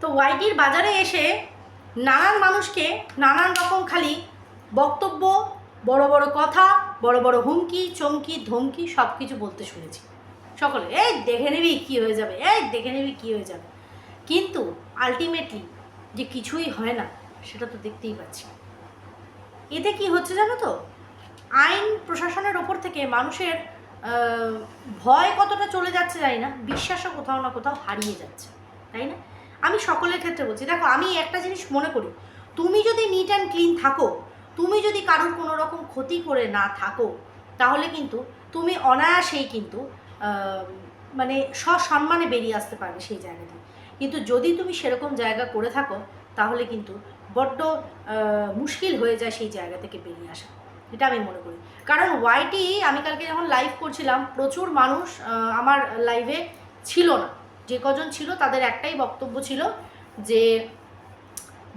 তো ওয়াইটির বাজারে এসে নানান মানুষকে নানান রকম খালি বক্তব্য, বড় বড় কথা, বড় বড় হুমকি, চমকি, ধমকি সব কিছু বলতে শুনেছি। সকলে, এই দেখে নিবি কী হয়ে যাবে, এই দেখে নিবি কী হয়ে যাবে। কিন্তু আলটিমেটলি যে কিছুই হয় না, সেটা তো দেখতেই পাচ্ছি। এতে কি হচ্ছে জানো তো? আইন প্রশাসনের ওপর থেকে মানুষের ভয় কতটা চলে যাচ্ছে জানি না, বিশ্বাসও কোথাও না কোথাও হারিয়ে যাচ্ছে, তাই না? আমি সকলের ক্ষেত্রে বলছি, দেখো, আমি একটা জিনিস মনে করি, তুমি যদি নিট অ্যান্ড ক্লিন থাকো, তুমি যদি কারোর কোনো রকম ক্ষতি করে না থাকো, তাহলে কিন্তু তুমি অনায়াসেই কিন্তু মানে সসম্মানে বেরিয়ে আসতে পারবে সেই জায়গা থেকে কিন্তু যদি তুমি সেরকম জায়গা করে থাকো, তাহলে কিন্তু বড্ড মুশকিল হয়ে যায় সেই জায়গা থেকে বেরিয়ে আসা। এটা আমি মনে করি। কারণ ওয়াইটি আমি কালকে যখন লাইভ করছিলাম, প্রচুর মানুষ আমার লাইভে ছিল না। যে কজন ছিল তাদের একটাই বক্তব্য ছিল যে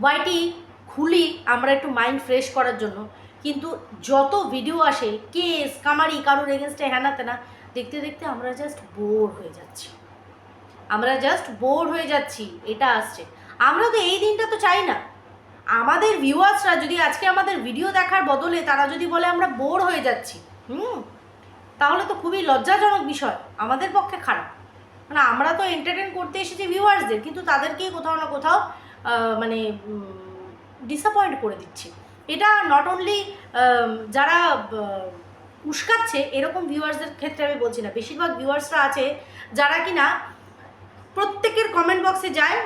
ওয়াইটি খুলি আমরা একটু মাইন্ড ফ্রেশ করার জন্য। কিন্তু যত ভিডিও আসে কেস কামারি, কারোর এগেনস্টে হ্যানা তেনা দেখতে দেখতে আমরা জাস্ট বোর হয়ে যাচ্ছি। আমরা জাস্ট বোর হয়ে যাচ্ছি, এটা আসছে। আমরা তো এই দিনটা তো চাই না। আমাদের ভিউয়ার্সরা যদি আজকে আমাদের ভিডিও দেখার বদলে তারা যদি বলে আমরা বোর হয়ে যাচ্ছি, হুম? তাহলে তো খুবই লজ্জাজনক বিষয়, আমাদের পক্ষে খারাপ। মানে আমরা তো এন্টারটেন করতে এসেছি ভিউয়ার্সদের কিন্তু তাদেরকেই কোথাও না কোথাও মানে ডিসঅ্যাপয়েন্ট করে দিচ্ছি। এটা নট অনলি যারা উস্কাচ্ছে, এরকম ভিউয়ার্সদের ক্ষেত্রে আমি বলছি না। বেশিরভাগ ভিউয়ার্সরা আছে যারা কি না প্রত্যেকের কমেন্ট বক্সে যায়,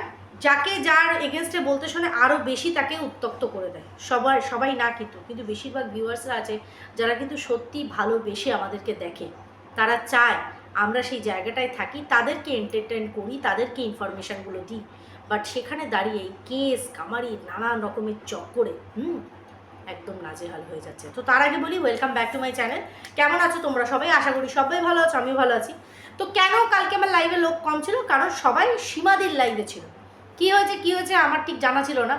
যাকে যার এগেনস্টে বলতে শোনে আরও বেশি তাকে উত্তক্ত করে দেয়। সবাই সবাই না কিন্তু কিন্তু বেশিরভাগ ভিউয়ার্সরা আছে যারা কিন্তু সত্যি ভালোবেসে আমাদেরকে দেখে। তারা চায় আমরা সেই জায়গাটায় থাকি তাদেরকে এন্টারটেন করি তাদেরকে ইনফরমেশানগুলো দিই। বাট সেখানে দাঁড়িয়ে কেস কামারি নানান রকমের চক্করে হুম একদম নাজেহাল হয়ে যাচ্ছে। তো তার আগে বলি welcome back to my channel কেমন আছো তোমরা সবাই? আশা করি সবাই ভালো আছো আমি ভালো আছি। তো কেন কালকে আমার লাইভে লোক কম ছিল? কারণ সবাই সীমাদির লাইভে ছিল। কি হয়েছে কি হয়েছে আমার ঠিক জানা ছিল না।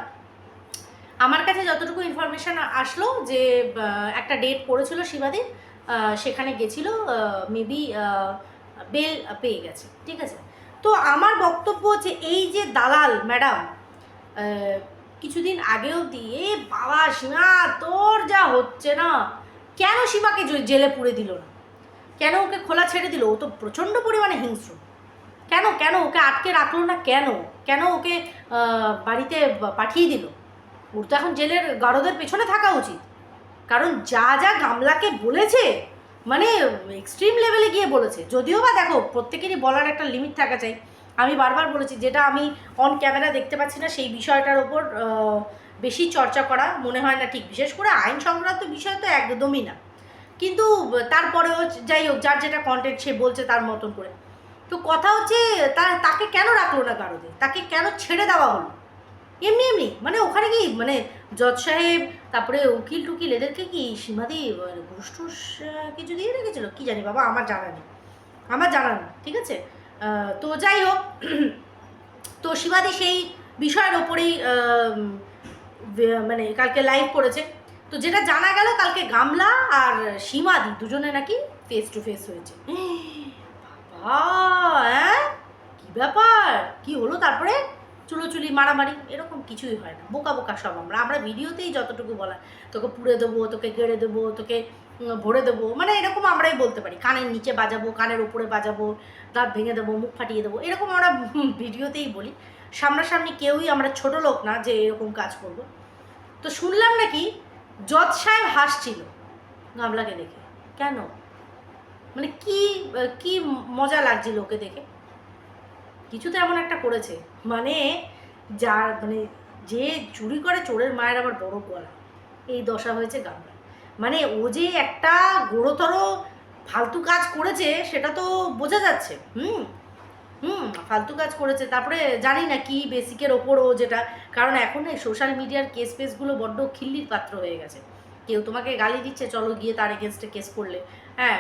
আমার কাছে যতটুকু ইনফরমেশান আসলো যে একটা ডেট পড়েছিল আহ, সেখানে গেছিল মেবি বেল পেয়ে গেছে, ঠিক আছে? তো আমার বক্তব্য হচ্ছে এই যে দালাল ম্যাডাম কিছুদিন আগেও দিয়ে বাবা সীমা, তোর যা হচ্ছে না, কেন সীমাকে জেলে পুড়ে দিল না? কেন ওকে খোলা ছেড়ে দিল? ও তো প্রচণ্ড পরিমাণে হিংস্র। কেন কেন ওকে আটকে রাখল না? কেন? কেন ওকে বাড়িতে পাঠিয়ে দিল? ওর তো এখন জেলের গারদের পেছনে থাকা উচিত। কারণ যা যা গামলাকে বলেছে মানে এক্সট্রিম লেভেলে গিয়ে বলেছে। যদিও বা দেখো, প্রত্যেকেরই বলার একটা লিমিট থাকা চাই। আমি বারবার বলেছি, যেটা আমি অন ক্যামেরা দেখতে পাচ্ছি না, সেই বিষয়টার ওপর বেশি চর্চা করা মনে হয় না ঠিক। বিশেষ করে আইন সংক্রান্ত বিষয় তো একদমই না। কিন্তু তারপরেও যাই হোক, যার যেটা কন্টেন্ট সে বলছে তার মতন করে। তো কথা হচ্ছে, তার, তাকে কেন রাখল না গারদে তাকে কেন ছেড়ে দেওয়া হলো? এমনি এমনি। মানে ওখানে কি মানে জজ সাহেব, তারপরে উকিল টুকিল এদেরকে কি সীমাদি ঘুষ টুস কিছু দিয়ে রেখেছিল? কি জানি বাবা, আমার জানা নেই। আমার জানা নেই, ঠিক আছে? তো যাই হোক, তো সীমাদি সেই বিষয়ের ওপরেই মানে কালকে লাইভ করেছে। তো যেটা জানা গেল, কালকে গামলা আর সীমাদি দুজনে নাকি ফেস টু ফেস হয়েছে। বাবা হ্যাঁ কি ব্যাপার? কি হলো তারপরে? চুলোচুলি, মারামারি, এরকম কিছুই হয় না। বোকা বোকা সব আমরা। আমরা ভিডিওতেই যতটুকু বলা তোকে পুড়ে দেবো, তোকে গেড়ে দেবো, তোকে ভরে দেবো মানে এরকম আমরাই বলতে পারি। কানের নিচে বাজাবো, কানের উপরে বাজাবো, দাঁত ভেঙে দেবো, মুখ ফাটিয়ে দেবো, এরকম আমরা ভিডিওতেই বলি। সামনাসামনি কেউই আমরা ছোট লোক না যে এরকম কাজ করব। তো শুনলাম নাকি জজ সাহেব হাসছিল গামলাকে দেখে। কেন? মানে কি কি মজা লাগছিল ওকে দেখে? কিছু তো এমন একটা করেছে। মানে যার মানে যে চুরি করে চোরের মায়ের আবার বড় গলা। এই দশা হয়েছে গামলা। মানে ও যে একটা গোড়তর ফালতু কাজ করেছে, সেটা তো বোঝা যাচ্ছে। হুম হুম, ফালতু কাজ করেছে। তারপরে জানি না কি বেসিকের ওপর ও যেটা। কারণ এখন এই সোশ্যাল মিডিয়ার কেস ফেসগুলো বড্ড খিল্লির পাত্র হয়ে গেছে। কেউ তোমাকে গালি দিচ্ছে, চলো গিয়ে তার এগেনস্টে কেস করলে। হ্যাঁ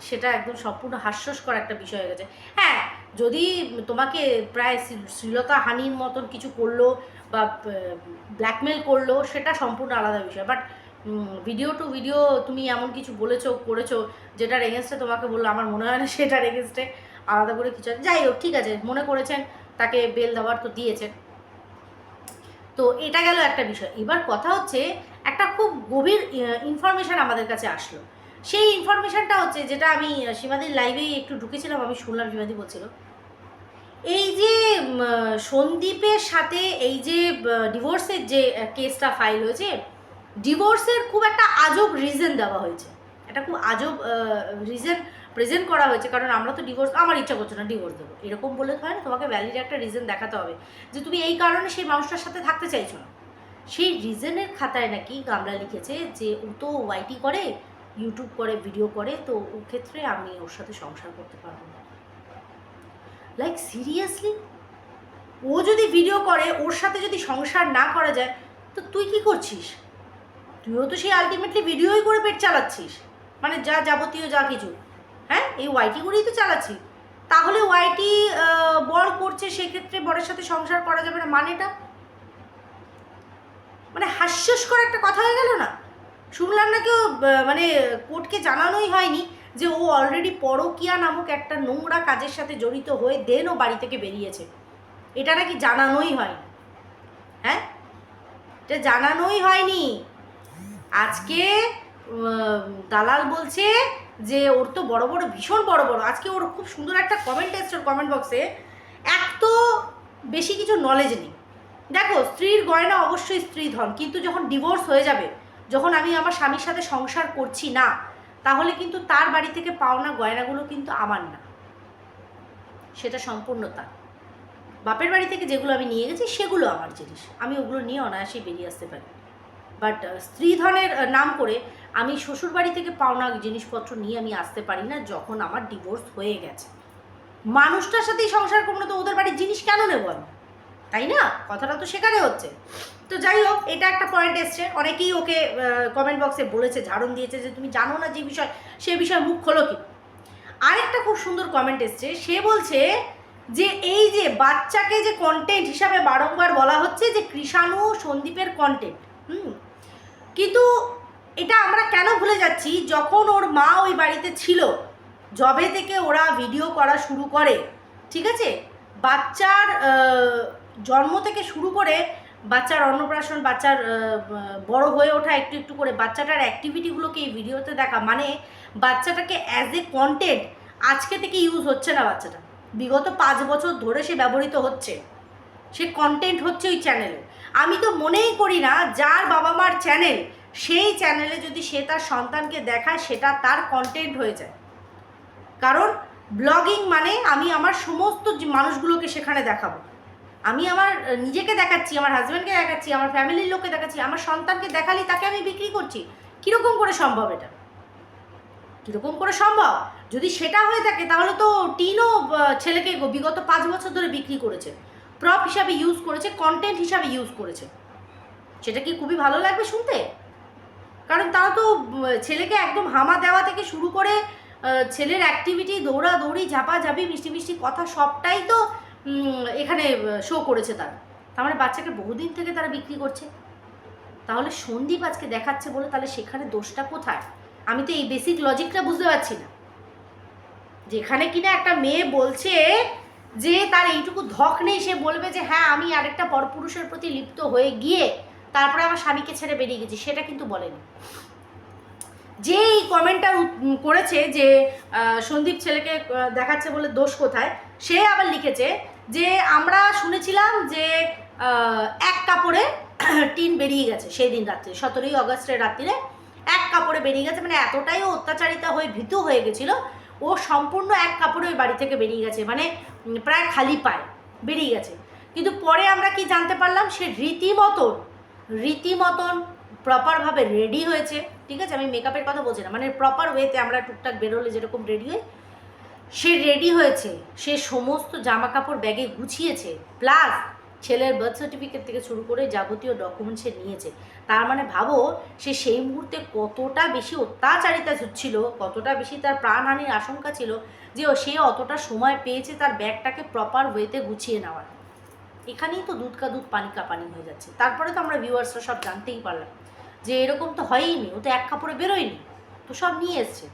সেটা একদম সম্পূর্ণ হাস্যস্কর একটা বিষয় হয়ে গেছে। হ্যাঁ যদি তোমাকে প্রায় শ্লী- শ্লীলতা হানির মতন কিছু করল বা ব্ল্যাকমেল করল, সেটা সম্পূর্ণ আলাদা বিষয়। বাট ভিডিও টু ভিডিও তুমি এমন কিছু বলেছ, করেছ, যেটার এগেনস্টে তোমাকে বলল, আমার মনে হয় না সেটার এগেনস্টে আলাদা করে কিছু যাই হোক, ঠিক আছে, মনে করেছেন, তাকে বেল দেওয়ার তো দিয়েছে তো এটা গেল একটা বিষয়। এবার কথা হচ্ছে, একটা খুব গভীর ইনফরমেশান আমাদের কাছে আসলো। সেই ইনফরমেশানটা হচ্ছে যেটা আমি সীমাদির লাইভেই একটু ঢুকেছিলাম, আমি শুনলাম সীমাদি বলছিল। এই যে সন্দীপের সাথে এই যে ডিভোর্সের যে কেসটা ফাইল হয়েছে ডিভোর্সের খুব একটা আজব রিজন দেওয়া হয়েছে। একটা খুব আজব রিজন প্রেজেন্ট করা হয়েছে, কারণ আমরা তো ডিভোর্স আমার ইচ্ছা করছে না ডিভোর্স দেবো। এরকম বলে তো হয় না, তোমাকে ভ্যালিড একটা রিজন দেখাতে হবে, যে তুমি এই কারণে সেই মানুষটার সাথে থাকতে চাইছো না। সেই রিজনের খাতায় নাকি গামলা লিখেছে যে, ও তো ওয়াইটি করে ইউটিউব করে ভিডিও করে, তো ও ক্ষেত্রে আমি ওর সাথে সংসার করতে পারব না। লাইক সিরিয়াসলি ও যদি ভিডিও করে, ওর সাথে যদি সংসার না করা যায়, তো তুই কি করছিস? তুইও তো সেই আলটিমেটলি ভিডিওই করে পেট চালাচ্ছিস। মানে যা যাবতীয় যা কিছু। হ্যাঁ? এই ওয়াইটি করেই তো চালাচ্ছি। তাহলে ওয়াইটি বর করছে, সেক্ষেত্রে বরের সাথে সংসার করা যাবে না। মানেটা? মানে হাস্যস্কর একটা কথা হয়ে গেল না? কেউ মানে কোর্টকে জানানোই হয়নি যে ও অলরেডি পরকিয়া নামক একটা নোংরা কাজের সাথে জড়িত হয়ে দেন ও বাড়ি থেকে বেরিয়েছে। এটা নাকি জানানোই হয় হ্যাঁ? এটা জানানোই হয়নি। আজকে দালাল বলছে যে ওর তো বড় বড়, ভীষণ বড় বড়। আজকে ওর খুব সুন্দর একটা কমেন্ট এসছে কমেন্ট বক্সে এক তো বেশি কিছু নলেজ নেই। দেখো, স্ত্রীর গয়না অবশ্যই স্ত্রী ধন, কিন্তু যখন ডিভোর্স হয়ে যাবে যখন আমি আমার স্বামীর সাথে সংসার করছি না, তাহলে কিন্তু তার বাড়ি থেকে পাওনা গয়নাগুলো কিন্তু আমার না। সেটা সম্পূর্ণ তার। বাপের বাড়ি থেকে যেগুলো আমি নিয়ে গেছি, সেগুলো আমার জিনিস। আমি ওগুলো নিয়ে অনায়াসেই বেরিয়ে আসতে পারি। বাট স্ত্রীধনের নাম করে আমি শ্বশুর বাড়ি থেকে পাওনা জিনিসপত্র নিয়ে আমি আসতে পারি না যখন আমার ডিভোর্স হয়ে গেছে। মানুষটার সাথেই সংসার করব না তো ওদের বাড়ির জিনিস কেন নেব আমি? তাই না? কথাটা তো সেখানে হচ্ছে। তো যাই হোক, এটা একটা পয়েন্ট এসছে। অনেকেই ওকে কমেন্ট বক্সে বলেছে, ঝাড়ন দিয়েছে যে, তুমি জানো না যে বিষয়, সে বিষয়ে মুখ খোলো কি? আরেকটা খুব সুন্দর কমেন্ট এসছে। সে বলছে যে, এই যে বাচ্চাকে যে কন্টেন্ট হিসাবে বারংবার বলা হচ্ছে যে, কৃষাণু সন্দীপের কন্টেন্ট হুম? কিন্তু এটা আমরা কেন ভুলে যাচ্ছি? যখন ওর মা ওই বাড়িতে ছিল জবে থেকে ওরা ভিডিও করা শুরু করে, ঠিক আছে? বাচ্চার জন্ম থেকে শুরু করে বাচ্চার অন্নপ্রাশন, বাচ্চার বড় হয়ে ওঠা, একটু একটু করে বাচ্চাটার অ্যাক্টিভিটিগুলোকে এই ভিডিওতে দেখা। মানে বাচ্চাটাকে অ্যাজ এ কন্টেন্ট আজকে থেকে ইউজ হচ্ছে না বাচ্চাটা। বিগত পাঁচ বছর ধরে সে ব্যবহৃত হচ্ছে। সে কন্টেন্ট হচ্ছে ওই চ্যানেলে আমি তো মনেই করি না যার বাবা মার চ্যানেল সেই চ্যানেলে যদি সে তার সন্তানকে দেখায়, সেটা তার কন্টেন্ট হয়ে যায়। কারণ ব্লগিং মানে আমি আমার সমস্ত মানুষগুলোকে সেখানে দেখাবো। আমি আমার নিজেকে দেখাচ্ছি, আমার হাজব্যান্ডকে দেখাচ্ছি, আমার ফ্যামিলির লোককে দেখাচ্ছি, আমার সন্তানকে দেখালি তাকে আমি বিক্রি করছি। কীরকম করে সম্ভব এটা? কীরকম করে সম্ভব? যদি সেটা হয়ে থাকে, তাহলে তো টিনও ছেলেকে বিগত পাঁচ বছর ধরে বিক্রি করেছে। প্রপ হিসাবে ইউজ করেছে কন্টেন্ট হিসাবে ইউজ করেছে। সেটা কি খুবই ভালো লাগবে শুনতে? কারণ তারা তো ছেলেকে একদম হামা দেওয়া থেকে শুরু করে ছেলের অ্যাক্টিভিটি দৌড়াদৌড়ি, ঝাপাঝাপি, মিষ্টি মিষ্টি কথা সবটাই তো এখানে শো করেছে তারা। তার মানে বাচ্চাকে বহুদিন থেকে তারা বিক্রি করছে। তাহলে সন্দীপ আজকে দেখাচ্ছে বলে তাহলে সেখানে দোষটা কোথায়? আমি তো এই বেসিক লজিকটা বুঝতে পারছি না। যেখানে কিনা একটা মেয়ে বলছে যে তার এইটুকু ধক নেই, সে বলবে যে হ্যাঁ আমি আরেকটা পরপুরুষের প্রতি লিপ্ত হয়ে গিয়ে তারপরে আমার স্বামীকে ছেড়ে বেরিয়ে গেছি। সেটা কিন্তু বলেনি। যে এই কমেন্টটা করেছে যে সন্দীপ ছেলেকে দেখাচ্ছে বলে দোষ কোথায়, সে আবার লিখেছে যে, আমরা শুনেছিলাম যে এক কাপড়ে টিন বেরিয়ে গেছে সেই দিন রাত্রে, সতেরোই অগস্টের রাত্রিরে। এক কাপড়ে বেরিয়ে গেছে মানে এতটাই অত্যাচারিতা হয়ে, ভীতু হয়ে গেছিল, ও সম্পূর্ণ এক কাপড়ে ওই বাড়ি থেকে বেরিয়ে গেছে মানে প্রায় খালি পায় বেরিয়ে গেছে। কিন্তু পরে আমরা কি জানতে পারলাম, সে রীতিমতন রীতিমতন প্রপারভাবে রেডি হয়েছে। ঠিক আছে? আমি মেকআপের কথা বলছি না। মানে প্রপার ওয়েতে আমরা টুকটাক বেরোলে যেরকম রেডি হই, সে রেডি হয়েছে। সে সমস্ত জামা কাপড় ব্যাগে গুছিয়েছে। প্লাস ছেলের বার্থ সার্টিফিকেট থেকে শুরু করে যাবতীয় ডকুমেন্ট সে নিয়েছে। তার মানে ভাবো, সে সেই মুহূর্তে কতটা বেশি অত্যাচারিতা ছিল কতটা বেশি তার প্রাণহানির আশঙ্কা ছিল যে সে অতটা সময় পেয়েছে তার ব্যাগটাকে প্রপার ওয়েতে গুছিয়ে নেওয়ার। এখানেই তো দুধ কা দুধ পানি কা পানি হয়ে যাচ্ছে। তারপরে তো আমরা ভিউয়ার্সরা সব জানতেই পারলাম। যে এরকম তো হয়ই নি ও তো এক কাপড়ে বেরোয়নি। তো সব নিয়ে এসছে।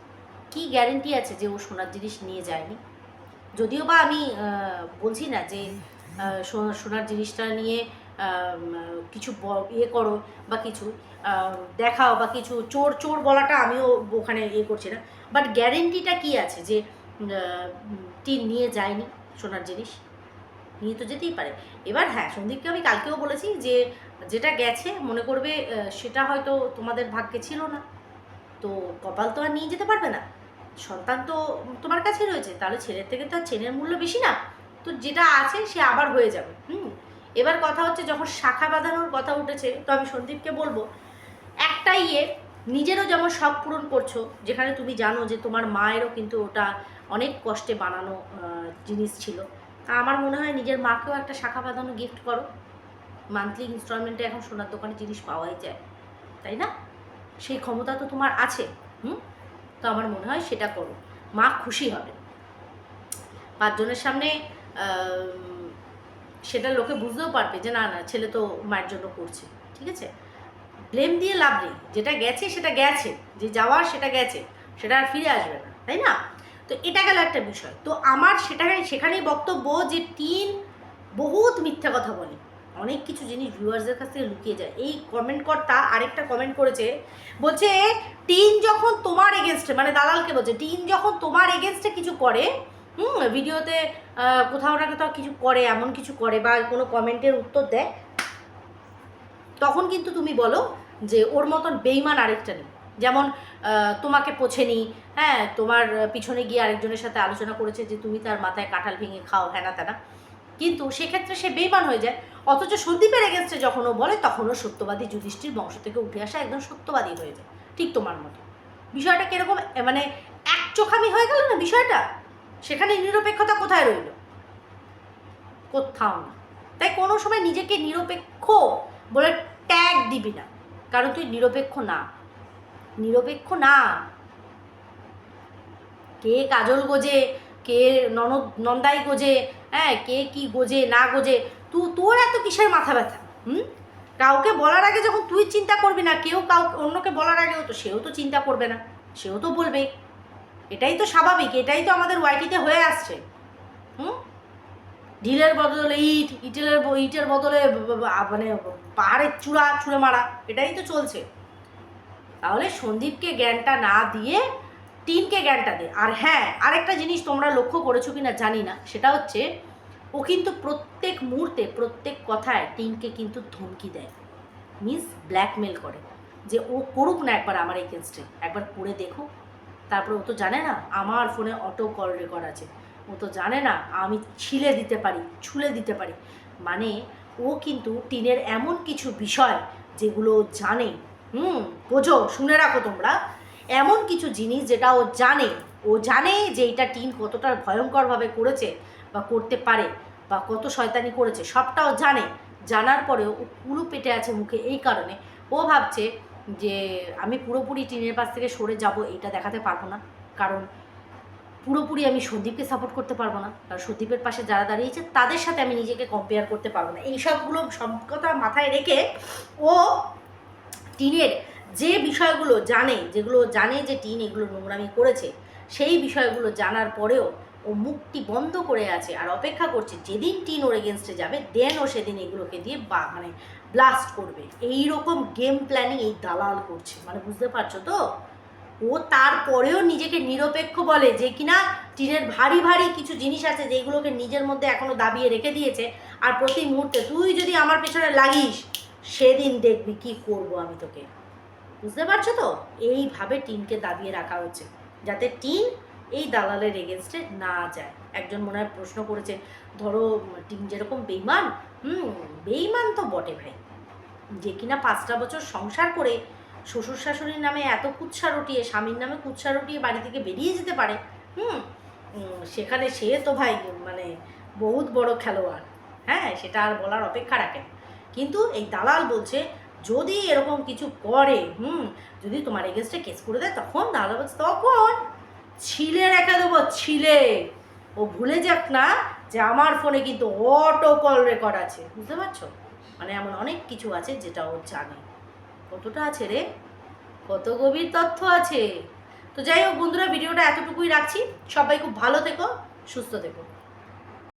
কি গ্যারেন্টি আছে যে ও সোনার জিনিস নিয়ে যায়নি? যদিও বা আমি বলছি না যে সোনার জিনিসটা নিয়ে কিছু ইয়ে করো বা কিছু দেখাও বা কিছু চোর চোর বলাটা আমিও ওখানে ইয়ে করছি না। বাট গ্যারেন্টিটা কি আছে যে টিন নিয়ে যায়নি সোনার জিনিস? নিয়ে তো যেতেই পারে। এবার হ্যাঁ সন্দীপকে আমি কালকেও বলেছি যে যেটা গেছে, মনে করবে সেটা হয়তো তোমাদের ভাগ্যে ছিল না। তো কপাল তো আর নিয়ে যেতে পারবে না। সন্তান তো তোমার কাছে রয়েছে, তাহলে ছেলের থেকে তো আর ছেলের মূল্য বেশি না। তো যেটা আছে, সে আবার হয়ে যাবে, হুম? এবার কথা হচ্ছে, যখন শাখা বাঁধানোর কথা উঠেছে, তো আমি সন্দীপকে বলব, একটা ইয়ে নিজেরও যেমন শখ পূরণ করছ, যেখানে তুমি জানো যে তোমার মায়েরও কিন্তু ওটা অনেক কষ্টে বানানো জিনিস ছিল। আমার মনে হয় নিজের মাকেও একটা শাখা বাঁধানো গিফট করো। মান্থলি ইনস্টলমেন্টে এখন সোনার দোকানে জিনিস পাওয়াই যায়, তাই না? সেই ক্ষমতা তো তোমার আছে, হুম? তো আমার মনে হয় সেটা করো, মা খুশি হবে। পাঁচজনের সামনে সেটা লোকে বুঝতেও পারবে যে না না, ছেলে তো মায়ের জন্য করছে, ঠিক আছে? ব্লেম দিয়ে লাভ নেই, যেটা গেছে সেটা গেছে, যে যাওয়ার সেটা গেছে, সেটা আর ফিরে আসবে না, তাই না? তো এটা গেল একটা বিষয়। তো আমার সেটা সেখানেই বক্তব্য যে টিন বহুত মিথ্যা কথা বলে। অনেক কিছু জিনিস ভিউয়ার্সদের কাছ থেকে লুকিয়ে যায়। এই কমেন্ট কর্তা আরেকটা কমেন্ট করেছে, বলছে, টিন যখন তোমার এগেনস্টে মানে দালালকে বলছে, টিন যখন তোমার এগেনস্টে কিছু করে, হুম, ভিডিওতে কোথাও না কোথাও কিছু করে, এমন কিছু করে বা কোনো কমেন্টের উত্তর দেয়, তখন কিন্তু তুমি বলো যে ওর মতন বেইমান আরেকটা নেই। যেমন তোমাকে পোছেনি হ্যাঁ তোমার পিছনে গিয়ে আরেকজনের সাথে আলোচনা করেছে যে তুমি তার মাথায় কাঁঠাল ভেঙে খাও হ্যানা ত্যানা কিন্তু সেক্ষেত্রে সে বেইমান হয়ে যায়। অথচ সন্দীপের এগেনস্টে যখন ও বলে, তখন ও সত্যবাদী যুধিষ্ঠির বংশ থেকে উঠে আসা একদম সত্যবাদী হয়ে যায়। ঠিক তোমার মতো। বিষয়টা কীরকম? মানে এক চোখামি হয়ে গেল না বিষয়টা? সেখানে নিরপেক্ষতা কোথায় রইল? কোথাও না। তাই কোনো সময় নিজেকে নিরপেক্ষ বলে ট্যাগ দিবি না। কারণ তুই নিরপেক্ষ না। নিরপেক্ষ না। কে কাজল গোজে, কে ননদ, নন্দাই গোজে হ্যাঁ কে কি গোজে না গোজে তুই তোর এত কিসের মাথা ব্যথা? হুম? কাউকে বলার আগে যখন তুই চিন্তা করবি না, কেউ কাউ অন্যকে বলার আগেও তো সেও তো চিন্তা করবে না, সেও তো বলবে এটাই তো স্বাভাবিক, এটাই তো আমাদের ওয়াইটিতে হয়ে আসছে। হুম? ঢিলের বদলে ইট ইটের ইটের বদলে মানে পাহাড়ের চূড়া ছুঁড়ে মারা, এটাই তো চলছে। তাহলে সন্দীপকে জ্ঞানটা না দিয়ে টিনকে জ্ঞানটা দে। আর হ্যাঁ আরেকটা জিনিস তোমরা লক্ষ্য করেছ কি না জানি না, সেটা হচ্ছে ও কিন্তু প্রত্যেক মুহূর্তে, প্রত্যেক কথায় টিনকে কিন্তু ধমকি দেয়। মিস ব্ল্যাকমেল করে যে ও করুক না একবার আমার এগেনস্টে একবার করে দেখো। তারপরে ও তো জানে না, আমার ফোনে অটো কল রেকর্ড আছে। ও তো জানে না, আমি ছিলে দিতে পারি, ছুলে দিতে পারি। মানে ও কিন্তু টিনের এমন কিছু বিষয় যেগুলো জানে। হুম, বোঝো, শুনে রাখো তোমরা। এমন কিছু জিনিস যেটা ও জানে ও জানে যে এটা টিন কতটা ভয়ঙ্করভাবে করেছে বা করতে পারে বা কত শয়তানি করেছে, সবটা ও জানে। জানার পরেও ও পুরো পেটে আছে মুখে এই কারণে। ও ভাবছে যে আমি পুরোপুরি টিনের পাশ থেকে সরে যাব এটা দেখাতে পারব না। কারণ পুরোপুরি আমি সন্দীপকে সাপোর্ট করতে পারব না। কারণ সন্দীপের পাশে যারা দাঁড়িয়েছে, তাদের সাথে আমি নিজেকে কম্পেয়ার করতে পারব না। এই সবগুলো সব কথা মাথায় রেখে ও টিনের যে বিষয়গুলো জানে, যেগুলো জানে যে টিন এগুলো নোংরামি করেছে, সেই বিষয়গুলো জানার পরেও ও মুখটি বন্ধ করে আছে আর অপেক্ষা করছে যেদিন টিন ওর এগেনস্টে যাবে দেন ও সেদিন এগুলোকে দিয়ে বা মানে ব্লাস্ট করবে। এই রকম গেম প্ল্যানিং এই দালাল করছে মানে বুঝতে পারছ তো? ও তারপরেও নিজেকে নিরপেক্ষ বলে যে কিনা টিনের ভারী ভারী কিছু জিনিস আছে যেগুলোকে নিজের মধ্যে এখনও দাবিয়ে রেখে দিয়েছে আর প্রতি মুহূর্তে তুই যদি আমার পেছনে লাগিস, সেদিন দেখবি কি করব আমি তোকে। বুঝতে পারছ তো? এইভাবে টিনকে দাবিয়ে রাখা হচ্ছে যাতে টিন এই দালালের এগেনস্টে না যায়। একজন মনে হয় প্রশ্ন করেছে, ধরো টিন যেরকম বেইমান, হুম, বেইমান তো বটে ভাই। যে কিনা পাঁচটা বছর সংসার করে শ্বশুর শাশুড়ির নামে এত কুৎসা রটিয়ে, স্বামীর নামে কুৎসা রটিয়ে বাড়ি থেকে বেরিয়ে যেতে পারে, হুম সেখানে সে তো ভাই মানে বহুত বড় খেলোয়াড়। হ্যাঁ সেটা আর বলার অপেক্ষা রাখে কিন্তু এই দালাল বলছে যদি এরকম কিছু করে, হুম, যদি তোমার এগেনস্টে কেস করে দেয়, তখন দালাল বলছে, তখন ছিলে রেখে দেবো, ছিলে। ও ভুলে যাক না যে আমার ফোনে কিন্তু অটো কল রেকর্ড আছে, বুঝতে পারছ? মানে এমন অনেক কিছু আছে যেটা ও জানে। কতটা আছে রে? কত গভীর তথ্য আছে। তো যাই হোক বন্ধুরা, ভিডিওটা এতটুকুই রাখছি। সবাই খুব ভালো থেকো, সুস্থ থেকো।